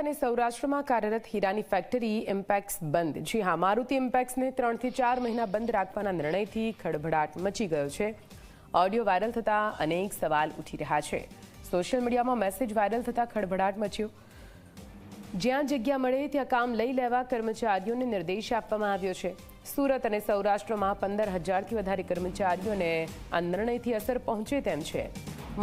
અને સૌરાષ્ટ્રમાં કાર્યરત હીરાની ફેક્ટરી ઇમ્પેક્સ બંધ. જી હા, મારુતિ ઇમ્પેક્સને ત્રણથી ચાર મહિના બંધ રાખવાના નિર્ણયથી ખળભળાટ મચી ગયો છે. ઓડિયો વાયરલ થતાં અનેક સવાલ ઉઠી રહ્યા છે. સોશિયલ મીડિયામાં મેસેજ વાયરલ થતાં ખળભળાટ મચ્યો. જ્યાં જગ્યા મળે ત્યાં કામ લઈ લેવા કર્મચારીઓને નિર્દેશ આપવામાં આવ્યો છે. સુરત અને સૌરાષ્ટ્રમાં પંદર હજારથી વધારે કર્મચારીઓને આ નિર્ણયથી અસર પહોંચે તેમ છે.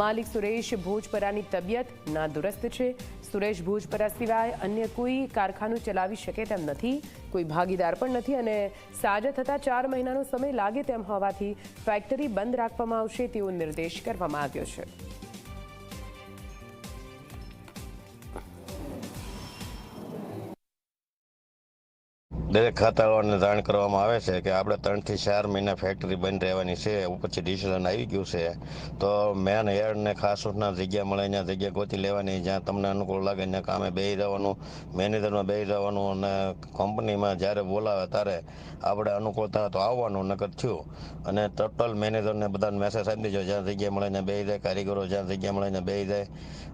માલિક સુરેશ ભોજપરાની તબિયત નાદુરસ્ત છે. સુરેશ ભોજપરા સિવાય અન્ય કોઈ કારખાનું ચલાવી શકે તેમ નથી. કોઈ ભાગીદાર પણ નથી અને સાજા થતાં ચાર મહિનાનો સમય લાગે તેમ હોવાથી ફેક્ટરી બંધ રાખવામાં આવશે તેવો નિર્દેશ કરવામાં આવ્યો છે. દરેક ખાતાઓને જાણ કરવામાં આવે છે કે આપણે ત્રણથી ચાર મહિના ફેક્ટરી બંધ રહેવાની છે પછી ડિસિઝન આવી ગયું છે. તો મેન હેડને ખાસ સૂચના જગ્યા મળે ત્યાં જગ્યા ગોતી લેવાની, જ્યાં તમને અનુકૂળ લાગે ત્યાં કામે બેસી જવાનું મેનેજરમાં બેસી જવાનું અને કંપનીમાં જ્યારે બોલાવે ત્યારે આપણે અનુકૂળતા તો આવવાનું નકર થયું. અને ટોટલ મેનેજરને બધાને મેસેજ આપી દેજો, જ્યાં જગ્યા મળે ત્યાં બેસી જાય, કારીગરો જ્યાં જગ્યા મળે ત્યાં બેસી જાય.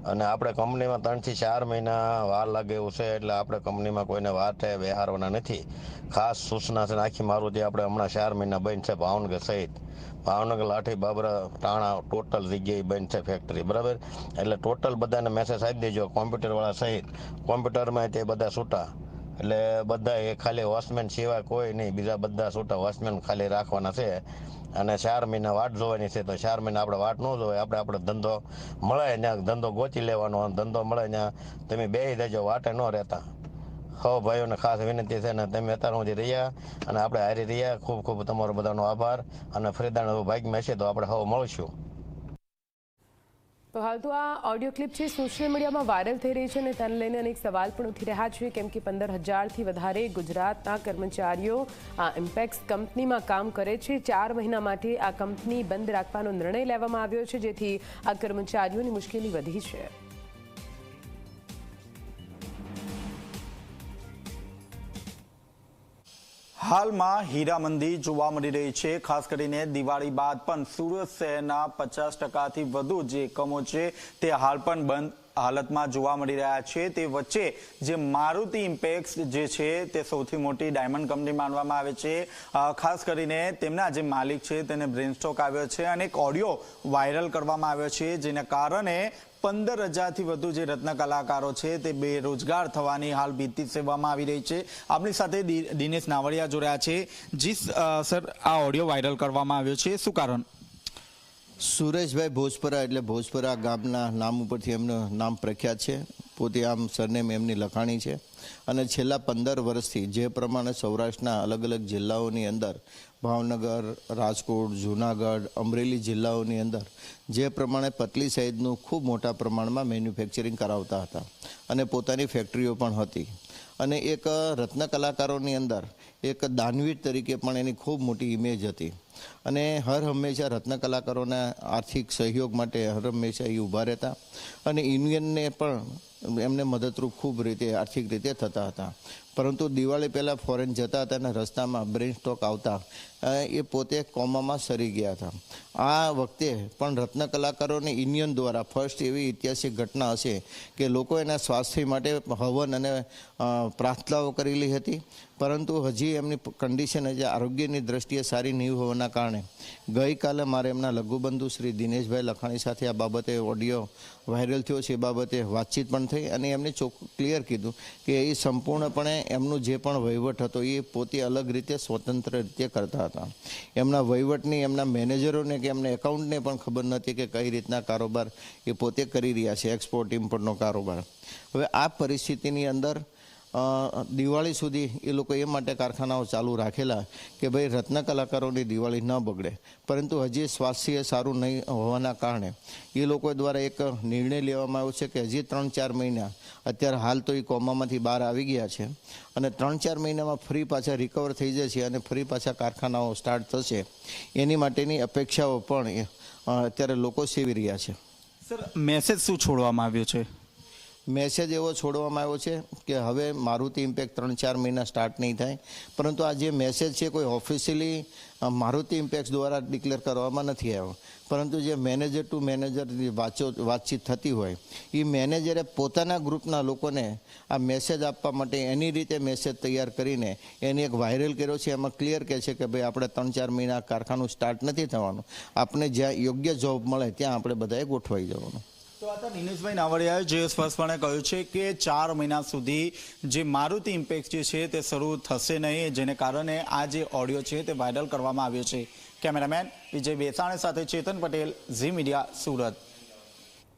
અને આપણે કંપનીમાં ત્રણથી ચાર મહિના વાર લાગે એવું છે, એટલે આપણે કંપનીમાં કોઈને વાર થાય બેહારવાના નથી. ખાસ સૂચના છે નાખી મારું મારુતિ આપણે હમણાં ચાર મહિના બંધ છે, ભાવનગર સહિત. ભાવનગર, લાઠી, બાબરા, ટાણા ટોટલ જગ્યાએ બંધ છે ફેક્ટરી બરાબર? એટલે ટોટલ બધાને મેસેજ આપી દેજો કોમ્પ્યુટરવાળા સહિત. કોમ્પ્યુટરમાં તે બધા છૂટા એટલે બધા એ ખાલી વોચમેન સિવાય કોઈ નહીં, બીજા બધા છૂટા વોચમેન ખાલી રાખવાના છે. અને ચાર મહિના વાટ જોવાની છે, તો ચાર મહિના આપણે વાટ ન જોવાય, આપણે આપણે ધંધો મળે ત્યાં ધંધો ગોતી લેવાનો, ધંધો મળે ત્યાં તમે બેસી દેજો વાટે ન રહેતા. હો ભાઈઓને ખાસ વિનંતી છે ને તમે અત્યાર સુધી રહ્યા અને આપણે હારી રહ્યા. ખૂબ ખૂબ તમારો બધાનો આભાર અને ફરીદાણ ભાગ્યમાં છે તો આપણે હવ મળશું. તો હાલ તો આ ઓડિયો ક્લિપ છે સોશિયલ મીડિયામાં વાયરલ થઈ રહી છે અને તેને લઈને અનેક સવાલ પણ ઉઠી રહ્યા છે, કેમ કે પંદર હજારથી વધારે ગુજરાતના કર્મચારીઓ આ ઇમ્પેક્સ કંપનીમાં કામ કરે છે. ચાર મહિના માટે આ કંપની બંધ રાખવાનો નિર્ણય લેવામાં આવ્યો છે, જેથી આ કર્મચારીઓની મુશ્કેલી વધી છે. હાલમાં હીરામંદી જોવા મળી રહી છે. ખાસ કરીને દિવાળી બાદ પણ સુરત શહેરના પચાસ ટકાથી વધુ જે એકમો છે તે હાલ પણ બંધ હાલતમાં જોવા મળી રહ્યા છે. તે વચ્ચે જે મારુતિ ઇમ્પેક્સ જે છે તે સૌથી મોટી ડાયમંડ કંપની માનવામાં આવે છે. ખાસ કરીને તેમના જે માલિક છે તેને બ્રેનસ્ટોક આવ્યો છે અને એક ઓડિયો વાયરલ કરવામાં આવ્યો છે, જેના કારણે પંદર હજારથી વધુ જે રત્ન કલાકારો છે તે બેરોજગાર થવાની હાલ ભીતિ સેવામાં આવી રહી છે. આપણી સાથે દિનેશ નાવડિયા જોડ્યા છે. જી સર, આ ઓડિયો વાયરલ કરવામાં આવ્યો છે. શું કારણ? સુરેશભાઈ ભોજપરા એટલે ભોજપરા ગામના નામ ઉપરથી એમનું નામ પ્રખ્યાત છે. પોતે આમ સરનેમ એમની લખાણી છે. અને છેલ્લા પંદર વર્ષથી જે પ્રમાણે સૌરાષ્ટ્રના અલગ અલગ જિલ્લાઓની અંદર ભાવનગર, રાજકોટ, જૂનાગઢ, અમરેલી જિલ્લાઓની અંદર જે પ્રમાણે પતલી સહિતનું ખૂબ મોટા પ્રમાણમાં મેન્યુફેક્ચરિંગ કરાવતા હતા. અને પોતાની ફેક્ટરીઓ પણ હતી. અને એક રત્ન કલાકારોની અંદર એક દાનવીર તરીકે પણ એની ખૂબ મોટી ઇમેજ હતી. અને હર હંમેશા રત્ન કલાકારોના આર્થિક સહયોગ માટે હર હંમેશા એ ઊભા રહેતા અને યુનિયનને પણ એમને મદદરૂપ ખૂબ રીતે, આર્થિક રીતે થતા હતા. પરંતુ દિવાળી પહેલાં ફોરેન જતા હતા અને રસ્તામાં બ્રેન સ્ટ્રોક આવતા એ પોતે કોમામાં સરી ગયા હતા. આ વખતે પણ રત્ન કલાકારોની યુનિયન દ્વારા ફર્સ્ટ એવી ઐતિહાસિક ઘટના હશે કે લોકો એના સ્વાસ્થ્ય માટે હવન અને પ્રાર્થનાઓ કરેલી હતી. પરંતુ હજી એમની કન્ડિશન હજી આરોગ્યની દ્રષ્ટિએ સારી નહીં હોવાના કારણે ગઈકાલે મારે એમના લઘુબંધુ શ્રી દિનેશભાઈ લખાણી સાથે આ બાબતે ઓડિયો વાયરલ થયો છે, એ બાબતે વાતચીત પણ થઈ અને એમને ચોખ્ખું ક્લિયર કીધું કે એ સંપૂર્ણપણે એમનું જે પણ વહીવટ હતો, એ પોતે અલગ રીતે સ્વતંત્ર રીતે કરતા હતા. એમના વહીવટની, એમના મેનેજરોને કે એમના એકાઉન્ટને પણ ખબર નથી કે કઈ રીતના કારોબાર એ પોતે કરી રહ્યા છે, એક્સપોર્ટ, ઇમ્પોર્ટનો કારોબાર. હવે આ પરિસ્થિતિની અંદર દિવાળી સુધી એ લોકો એ માટે કારખાનાઓ ચાલુ રાખેલા કે ભાઈ રત્ન કલાકારોની દિવાળી ન બગડે. પરંતુ હજી સ્વાસ્થ્ય સારું નહીં હોવાના કારણે એ લોકો દ્વારા એક નિર્ણય લેવામાં આવ્યો છે કે હજી ત્રણ ચાર મહિના. અત્યારે હાલ તો એ કોમામાંથી બહાર આવી ગયા છે અને ત્રણ ચાર મહિનામાં ફરી પાછા રિકવર થઈ જશે અને ફરી પાછા કારખાનાઓ સ્ટાર્ટ થશે. એની માટેની અપેક્ષાઓ પણ અત્યારે લોકો સેવી રહ્યા છે. સર મેસેજ શું છોડવામાં આવ્યો છે? મેસેજ એવો છોડવામાં આવ્યો છે કે હવે મારુતિ ઇમ્પેક્ટ ત્રણ ચાર મહિના સ્ટાર્ટ નહીં થાય. પરંતુ આ જે મેસેજ છે કોઈ ઓફિશિયલી મારુતિ ઇમ્પેક્ટ દ્વારા ડિક્લેર કરવામાં નથી આવ્યો. પરંતુ જે મેનેજર ટુ મેનેજર વાંચો, વાતચીત થતી હોય એ મેનેજરે પોતાના ગ્રુપના લોકોને આ મેસેજ આપવા માટે એની રીતે મેસેજ તૈયાર કરીને એને એક વાયરલ કર્યો છે. એમાં ક્લિયર કહે છે કે ભાઈ, આપણે ત્રણ ચાર મહિના કારખાનું સ્ટાર્ટ નથી થવાનું. આપણે જ્યાં યોગ્ય જોબ મળે, ત્યાં આપણે બધાએ ગોઠવાઈ જવાનું. તો આ તો દિનેશભાઈ નાવડિયાએ જે સ્પષ્ટપણે કહ્યું છે કે ચાર મહિના સુધી જે મારુતિ ઇમ્પેક્ટ જે છે તે શરૂ થશે નહીં, જેને કારણે આ જે ઓડિયો છે તે વાયરલ કરવામાં આવ્યો છે. કેમેરામેન વિજય બેસાણે સાથે ચેતન પટેલ, ઝી મીડિયા સુરત.